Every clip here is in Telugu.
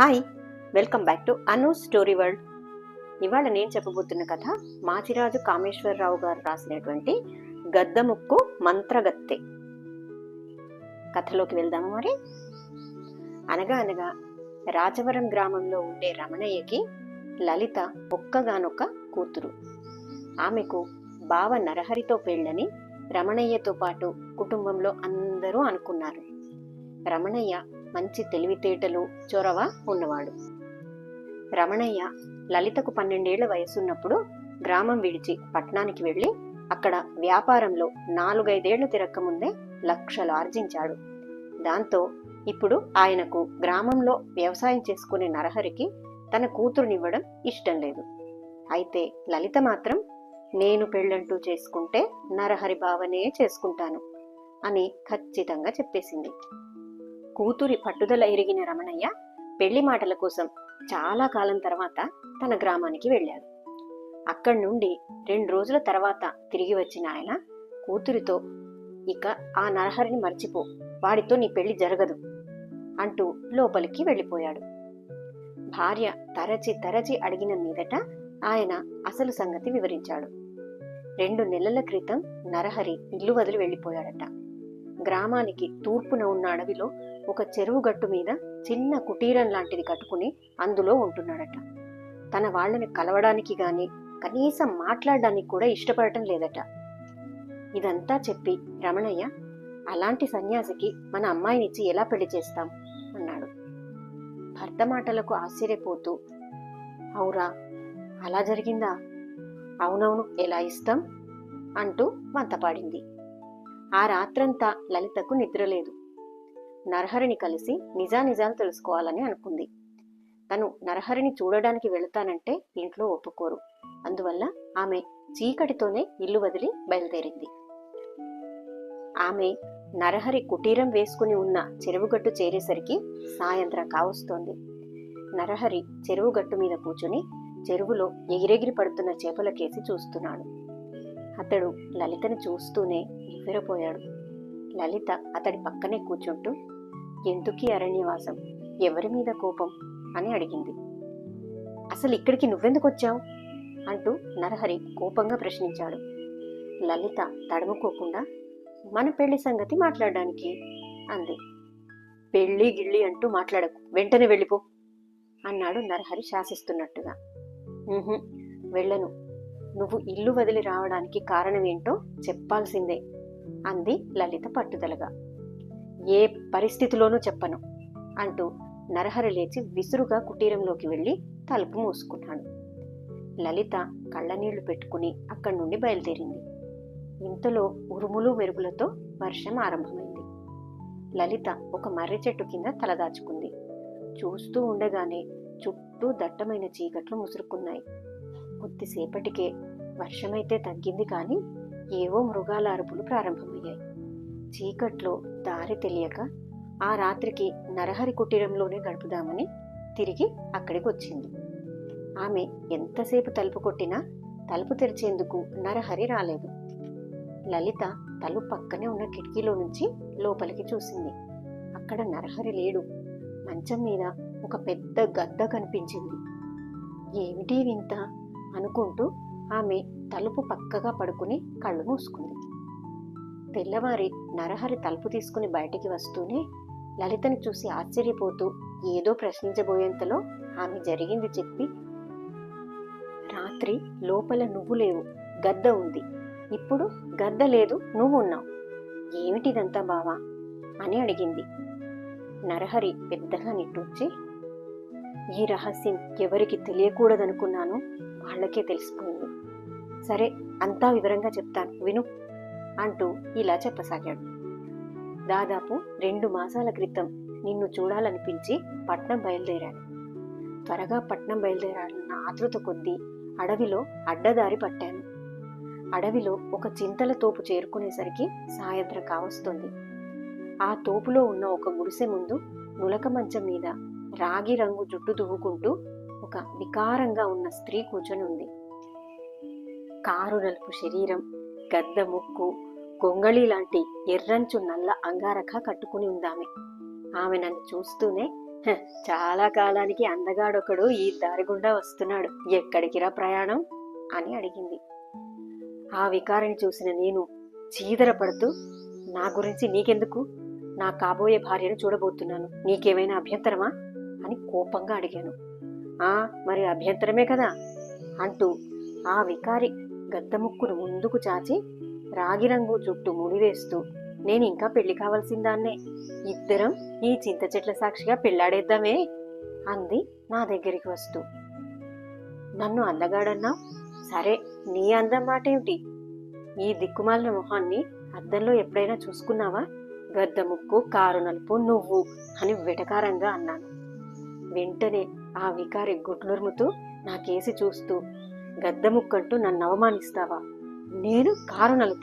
Hi welcome back to Anu story world ఇవాళ నేను చెప్పబోతున్న కథ మాచిరాజు కామేశ్వరరావు గారు రాసినటువంటి గద్దముక్కు మంత్రగత్తె. కథలోకి వెళ్దామా మరి? అనగా అనగా రాజవరం గ్రామంలో ఉండే రమణయ్యకి లలిత ఒక్కగానొక్క కూతురు. ఆమెకు బావ నరహరితో పెళ్ళని రమణయ్యతో పాటు కుటుంబంలో అందరూ అనుకున్నారు. రమణయ్య మంచి తెలివితేటలు చొరవ ఉన్నవాడు. రమణయ్య లలితకు పన్నెండేళ్ళ వయసున్నప్పుడు గ్రామం విడిచి పట్నానికి వెళ్ళి అక్కడ వ్యాపారంలో నాలుగైదేళ్ళు తిరక్కముందే లక్షలు ఆర్జించాడు. దాంతో ఇప్పుడు ఆయనకు గ్రామంలో వ్యవసాయం చేసుకునే నరహరికి తన కూతురునివ్వడం ఇష్టం లేదు. అయితే లలిత మాత్రం నేను పెళ్ళంటూ చేసుకుంటే నరహరి బావనే చేసుకుంటాను అని ఖచ్చితంగా చెప్పేసింది. కూతురి పట్టుదల ఎరిగిన రమణయ్య పెళ్ళి మాటల కోసం చాలా కాలం తర్వాత తన గ్రామానికి వెళ్ళాడు. అక్కడి నుండి రెండు రోజుల తర్వాత తిరిగి వచ్చిన ఆయన కూతురితో ఇక ఆ నరహరిని మర్చిపో వాడితో నీ పెళ్ళి జరగదు అంటూ లోపలికి వెళ్ళిపోయాడు. భార్య తరచి తరచి అడిగిన మీదట ఆయన అసలు సంగతి వివరించాడు. రెండు నెలల క్రితం నరహరి ఇల్లు వదిలి వెళ్ళిపోయాడట. గ్రామానికి తూర్పున ఉన్న అడవిలో ఒక చెరువు గట్టు మీద చిన్న కుటీరం లాంటిది కట్టుకుని అందులో ఉంటున్నాడట. తన వాళ్ళని కలవడానికి గాని కనీసం మాట్లాడడానికి కూడా ఇష్టపడటం లేదట. ఇదంతా చెప్పి రమణయ్య అలాంటి సన్యాసికి మన అమ్మాయినిచ్చి ఎలా పెళ్ళి చేస్తాం? అన్నాడు. భర్త మాటలకు ఆశ్చర్యపోతూ అవురా అలా జరిగిందా? అవునవును ఎలా ఇస్తాం? అంటూ మంతపాడింది ఆ రాత్రంతా లలితకు నిద్రలేదు. నరహరిని కలిసి నిజానిజాలు తెలుసుకోవాలని అనుకుంది. తను నరహరిని చూడడానికి వెళతానంటే ఇంట్లో ఒప్పుకోరు. అందువల్ల ఆమె చీకటితోనే ఇల్లు వదిలి బయలుదేరింది. ఆమె నరహరి కుటీరం వేసుకుని ఉన్న చెరువుగట్టు చేరేసరికి సాయంత్రం కావస్తోంది. నరహరి చెరువుగట్టు మీద కూర్చుని చెరువులో ఎగిరెగిరి పడుతున్న చేపలకేసి చూస్తున్నాడు. అతడు లలితను చూస్తూనే నివ్వెరపోయాడు లలిత అతడి పక్కనే కూర్చుంటూ ఎందుకీ అరణ్యవాసం? ఎవరి మీద కోపం? అని అడిగింది. అసలు ఇక్కడికి నువ్వెందుకు వచ్చావు? అంటూ నరహరి కోపంగా ప్రశ్నించాడు. లలిత తడుముకోకుండా మన పెళ్ళి సంగతి మాట్లాడడానికి అంది. పెళ్ళి గిళ్ళి అంటూ మాట్లాడకు. వెంటనే వెళ్ళిపో అన్నాడు నరహరి శాసిస్తున్నట్టుగా. వెళ్ళను. నువ్వు ఇల్లు వదిలి రావడానికి కారణమేంటో చెప్పాల్సిందే అంది లలిత పట్టుదలగా. ఏ పరిస్థితిలోనూ చెప్పను అంటూ నరహరి లేచి విసురుగా కుటీరంలోకి వెళ్ళి తలుపు మూసుకున్నాడు. లలిత కళ్ళనీళ్ళు పెట్టుకుని అక్కడి నుండి బయలుదేరింది. ఇంతలో ఉరుములు మెరుపులతో వర్షం ఆరంభమైంది. లలిత ఒక మర్రి చెట్టు కింద తలదాచుకుంది చూస్తూ ఉండగానే చుట్టూ దట్టమైన చీకట్లు ముసురుకున్నాయి. కొద్దిసేపటికే వర్షమైతే తగ్గింది కానీ ఏవో మృగాల అరుపులు ప్రారంభమయ్యాయి. చీకట్లో దారి తెలియక ఆ రాత్రికి నరహరి కుటీరంలోనే గడుపుదామని తిరిగి అక్కడికి వచ్చింది ఆమె ఎంతసేపు తలుపు కొట్టినా తలుపు తెరిచేందుకు నరహరి రాలేదు. లలిత తలుపు పక్కనే ఉన్న కిటికీలో నుంచి లోపలికి చూసింది. అక్కడ నరహరి లేడు. మంచం మీద ఒక పెద్ద గద్ద కనిపించింది. ఏమిటి వింత? అనుకుంటూ ఆమె తలుపు పక్కగా పడుకుని కళ్ళు మూసుకుంది. తెల్లవారి నరహరి తలుపు తీసుకుని బయటికి వస్తూనే లలితని చూసి ఆశ్చర్యపోతూ ఏదో ప్రశ్నించబోయేంతలో ఆమె జరిగింది చెప్పి రాత్రి లోపల నువ్వు లేవు గద్ద ఉంది. ఇప్పుడు గద్ద లేదు నువ్వు ఉన్నావు. ఏమిటిదంతా బావా? అని అడిగింది. నరహరి పెద్దగా నిట్టూర్చి ఈ రహస్యం ఎవరికి తెలియకూడదనుకున్నాను వాళ్ళకే తెలిసిపోయింది. సరే అంతా వివరంగా చెప్తాను. విను. అంటూ ఇలా చెప్పసాగాడు. దాదాపు రెండు మాసాల క్రితం నిన్ను చూడాలనిపించి పట్నం బయలుదేరాను. త్వరగా పట్నం బయలుదేరాలన్న ఆతృత కొద్దీ అడవిలో అడ్డదారి పట్టాను. అడవిలో ఒక చింతల తోపు చేరుకునేసరికి సాయంత్రం కావస్తుంది. ఆ తోపులో ఉన్న ఒక గుడిసె ముందు నులక మంచం మీద రాగి రంగు జుట్టు దువ్వుకుంటూ ఒక వికారంగా ఉన్న స్త్రీ కూర్చొని ఉంది కారు నలుపు శరీరం గద్ద ముక్కు గొంగళి లాంటి ఎర్రంచు నల్ల అంగారఖ కట్టుకుని ఉందామె. ఆమె నన్ను చూస్తూనే చాలా కాలానికి అందగాడొకడు ఈ దారి గుండా వస్తున్నాడు. ఎక్కడికిరా ప్రయాణం? అని అడిగింది. ఆ వికారిని చూసిన నేను చీదర పడుతూ నా గురించి నీకెందుకు? నా కాబోయే భార్యను చూడబోతున్నాను. నీకేమైనా అభ్యంతరమా? అని కోపంగా అడిగాను. ఆ మరి అభ్యంతరమే కదా? అంటూ ఆ వికారి గద్దముక్కును ముందుకు చాచి రాగిరంగు జుట్టు ముడివేస్తూ నేను ఇంకా పెళ్ళి కావాల్సిందాన్నే ఇద్దరం ఈ చింత చెట్ల సాక్షిగా పెళ్ళాడేద్దామే అంది నా దగ్గరికి వస్తూ. నన్ను అందగాడన్నావు? సరే నీ అందం మాటేమిటి? ఈ దిక్కుమాలిన మొహాన్ని అద్దంలో ఎప్పుడైనా చూసుకున్నావా? గద్ద ముక్కు కారు నలుపు నువ్వు అని వెటకారంగా అన్నాను. వెంటనే ఆ వికారి గుడ్లురుముతూ నా కేసి చూస్తూ గద్ద ముక్కంటూ నన్ను అవమానిస్తావా? నేను కారు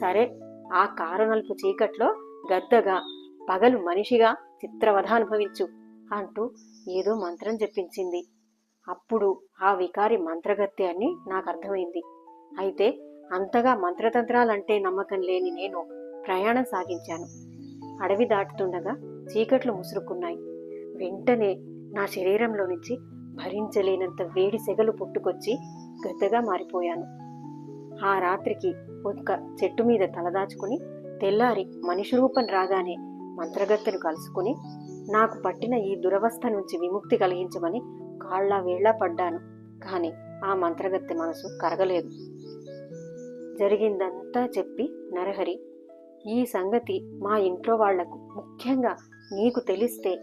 సరే ఆ కారు నలుపు చీకట్లో గద్దగా పగలు మనిషిగా చిత్రవధ అనుభవించు అంటూ ఏదో మంత్రం చెప్పించింది అప్పుడు ఆ వికారి మంత్రగత్తె అని నాకు అర్థమైంది అయితే అంతగా మంత్రతంత్రాలంటే నమ్మకం లేని నేను ప్రయాణం సాగించాను. అడవి దాటుతుండగా చీకట్లు ముసురుకున్నాయి. వెంటనే నా శరీరంలో నుంచి భరించలేనంత వేడి సెగలు పుట్టుకొచ్చి గద్దగా మారిపోయాను. ఆ రాత్రికి ఒక చెట్టు మీద తలదాచుకుని తెల్లారి మనిషి రూపం రాగానే మంత్రగత్తెను కలుసుకుని నాకు పట్టిన ఈ దురవస్థ నుంచి విముక్తి కలిగించమని కాళ్ళ వేళ్ళా పడ్డాను. కానీ ఆ మంత్రగత్తె మనసు కరగలేదు. జరిగిందంతా చెప్పి నరహరి ఈ సంగతి మా ఇంట్లో వాళ్ళకు ముఖ్యంగా నీకు తెలిస్తే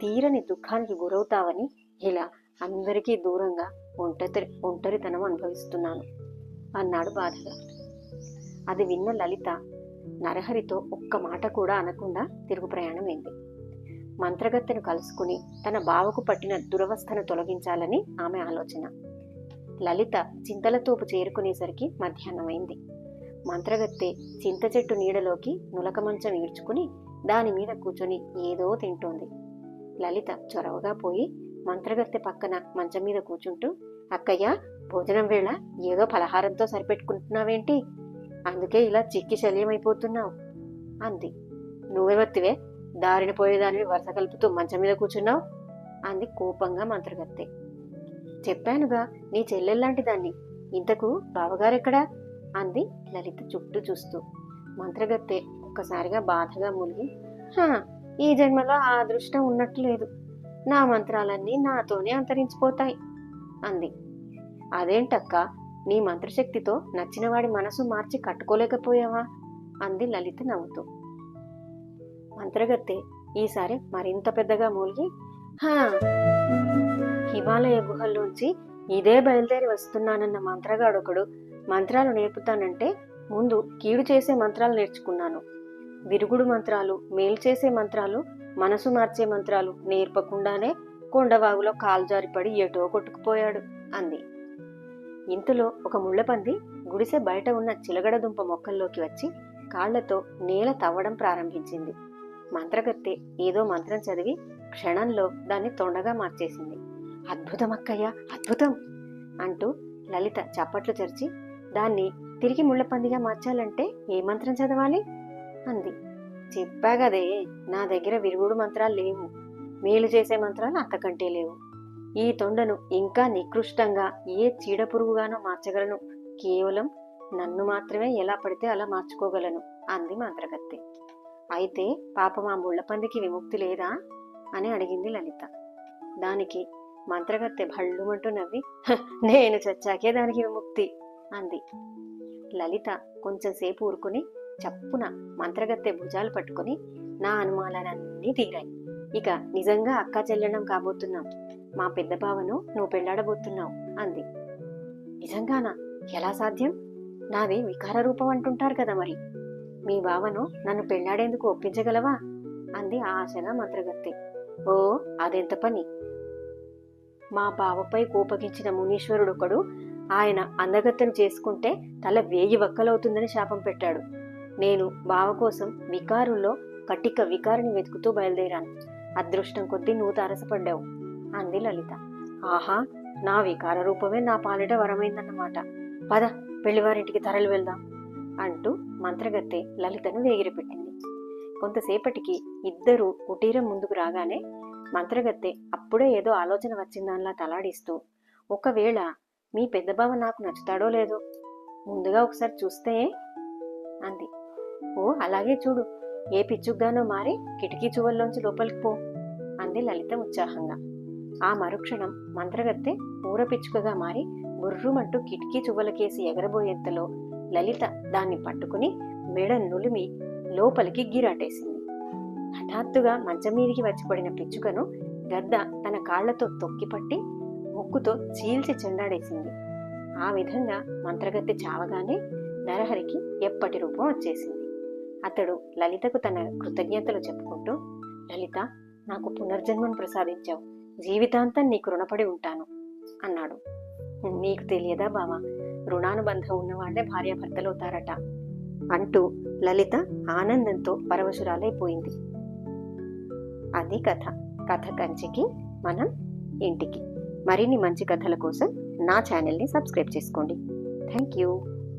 తీరని దుఃఖానికి గురవుతావని ఇలా అందరికీ దూరంగా ఒంటరి ఒంటరితనం అనుభవిస్తున్నాను. అన్నాడు బాధగా. అది విన్న లలిత నరహరితో ఒక్క మాట కూడా అనకుండా తిరుగు ప్రయాణం అయింది. మంత్రగత్తెను కలుసుకుని తన బావకు పట్టిన దురవస్థను తొలగించాలని ఆమె ఆలోచన. లలిత చింతలతోపు చేరుకునేసరికి మధ్యాహ్నమైంది మంత్రగత్తె చింత చెట్టు నీడలోకి నులకమంచం ఈడ్చుకుని దాని మీద కూర్చొని ఏదో తింటోంది. లలిత చొరవగా పోయి మంత్రగత్తె పక్కన మంచం మీద కూర్చుంటూ అక్కయ్య భోజనం వేళ ఏదో పలహారంతో సరిపెట్టుకుంటున్నావేంటి? అందుకే ఇలా చిక్కి శల్యమైపోతున్నావు అంది. నువ్వెవత్తివే దారిన పోయేదానివి వరుస కలుపుతూ మంచం మీద కూర్చున్నావు అంది కోపంగా మంత్రగత్తె. చెప్పానుగా నీ చెల్లెల్లాంటి దాన్ని ఇంతకు బావగారెక్కడా? అంది లలిత చుట్టూ చూస్తూ. మంత్రగత్తె ఒక్కసారిగా బాధగా మునిగి "హా, ఈ జన్మలో ఆ అదృష్టం ఉన్నట్టు లేదు. నా మంత్రాలన్నీ నాతోనే అంతరించిపోతాయి అంది. అదేంటక్క? నీ మంత్రశక్తితో నచ్చినవాడి మనసు మార్చి కట్టుకోలేకపోయావా? అంది లలిత నవ్వుతూ. మంత్రగత్తె ఈసారి మరింత పెద్దగా మూలిగి హా! హిమాలయ గుహల్లోంచి ఇదే బయలుదేరి వస్తున్నానన్న మంత్రగాడొకడు మంత్రాలు నేర్పుతానంటే ముందు కీడు చేసే మంత్రాలు నేర్చుకున్నాను. విరుగుడు మంత్రాలు మేలు చేసే మంత్రాలు మనసు మార్చే మంత్రాలు నేర్పకుండానే కొండవాగులో కాలు జారిపడి ఎటో కొట్టుకుపోయాడు అంది. ఇంతలో ఒక ముళ్ళపంది గుడిసె బయట ఉన్న చిలగడ దుంప మొక్కల్లోకి వచ్చి కాళ్ళతో నేల తవ్వడం ప్రారంభించింది. మంత్రగత్తె ఏదో మంత్రం చదివి క్షణంలో దాన్ని తొండగా మార్చేసింది. అద్భుతం అక్కయ్య అద్భుతం! అంటూ లలిత చప్పట్లు చరిచి దాన్ని తిరిగి ముళ్ళపందిగా మార్చాలంటే ఏ మంత్రం చదవాలి? అంది. చెప్పాగదే నా దగ్గర విరుగుడు మంత్రాలు లేవు. మేలు చేసే మంత్రాలు అంతకంటే లేవు. ఈ తొండను ఇంకా నికృష్టంగా ఏ చీడ పురుగుగానో మార్చగలను. కేవలం నన్ను మాత్రమే ఎలా పడితే అలా మార్చుకోగలను అంది మంత్రగత్తె. అయితే పాపం ఆ ముళ్ళపందికి విముక్తి లేదా? అని అడిగింది లలిత. దానికి మంత్రగత్తె భళ్ళుమంటూ నవ్వి నేను చచ్చాకే దానికి విముక్తి అంది. లలిత కొంచెంసేపు ఊరుకుని చప్పున మంత్రగత్తె భుజాలు పట్టుకుని నా అనుమానాలన్నీ తీరాయి. ఇక నిజంగా అక్క చెల్లెడం కాబోతున్నాం. మా పెద్ద బావను నువ్వు పెళ్ళాడబోతున్నావు అంది. నిజంగానా? ఎలా సాధ్యం? నాది వికార రూపం అంటుంటారు కదా మరి. మీ బావను నన్ను పెళ్ళాడేందుకు ఒప్పించగలవా? అంది ఆశగా మంత్రగత్తి. ఓ అదెంత పని? మా బావపై కోపగించిన మునీశ్వరుడొకడు ఆయన అందగత్తెను చేసుకుంటే తల వేయి వక్కలవుతుందని శాపం పెట్టాడు. నేను బావ కోసం వికారుల్లో కటిక వికారిని వెతుకుతూ బయలుదేరాను. అదృష్టం కొద్దీ నువ్వు తారసపడ్డావు. అంది లలిత. ఆహా నా వికార రూపమే నా పాలిట వరమైందన్నమాట. పద పెళ్ళివారింటికి తరలి వెళ్దాం అంటూ మంత్రగత్తె లలితను వేగిరపెట్టింది. కొంతసేపటికి ఇద్దరూ కుటీరం ముందుకు రాగానే మంత్రగత్తె అప్పుడే ఏదో ఆలోచన వచ్చిందానిలా తలాడిస్తూ ఒకవేళ మీ పెద్ద బావ నాకు నచ్చుతాడో లేదో? ముందుగా ఒకసారి చూస్తే? అంది. ఓ అలాగే చూడు ఏ పిచ్చుగ్గానో మారి కిటికీ చువల్లోంచి లోపలికి పో అంది లలిత ఉత్సాహంగా. ఆ మరుక్షణం మంత్రగత్తె ఊరపిచ్చుకగా మారి బుర్రుమంటూ కిటికీ చువ్వలకేసి ఎగరబోయేంతలో లలిత దాన్ని పట్టుకుని మెడ నులిమి లోపలికి గిరాటేసింది. హఠాత్తుగా మంచం మీదికి వచ్చి పడిన పిచ్చుకను గద్ద తన కాళ్ళతో తొక్కిపట్టి ముక్కుతో చీల్చి చెండాడేసింది. ఆ విధంగా మంత్రగత్తె చావగానే నరహరికి ఎప్పటి రూపం వచ్చేసింది. అతడు లలితకు తన కృతజ్ఞతలు చెప్పుకుంటూ లలిత నాకు పునర్జన్మను ప్రసాదించావు. జీవితాంతం నీకు రుణపడి ఉంటాను అన్నాడు. నీకు తెలియదా బావా రుణానుబంధం ఉన్నవాళ్ళే భార్యాభర్తలవుతారట అంటూ లలిత ఆనందంతో పరవశురాలైపోయింది. అది కథ. కథ కంచికి మనం ఇంటికి. మరిన్ని మంచి కథల కోసం నా ఛానల్ని సబ్స్క్రైబ్ చేసుకోండి. Thank you.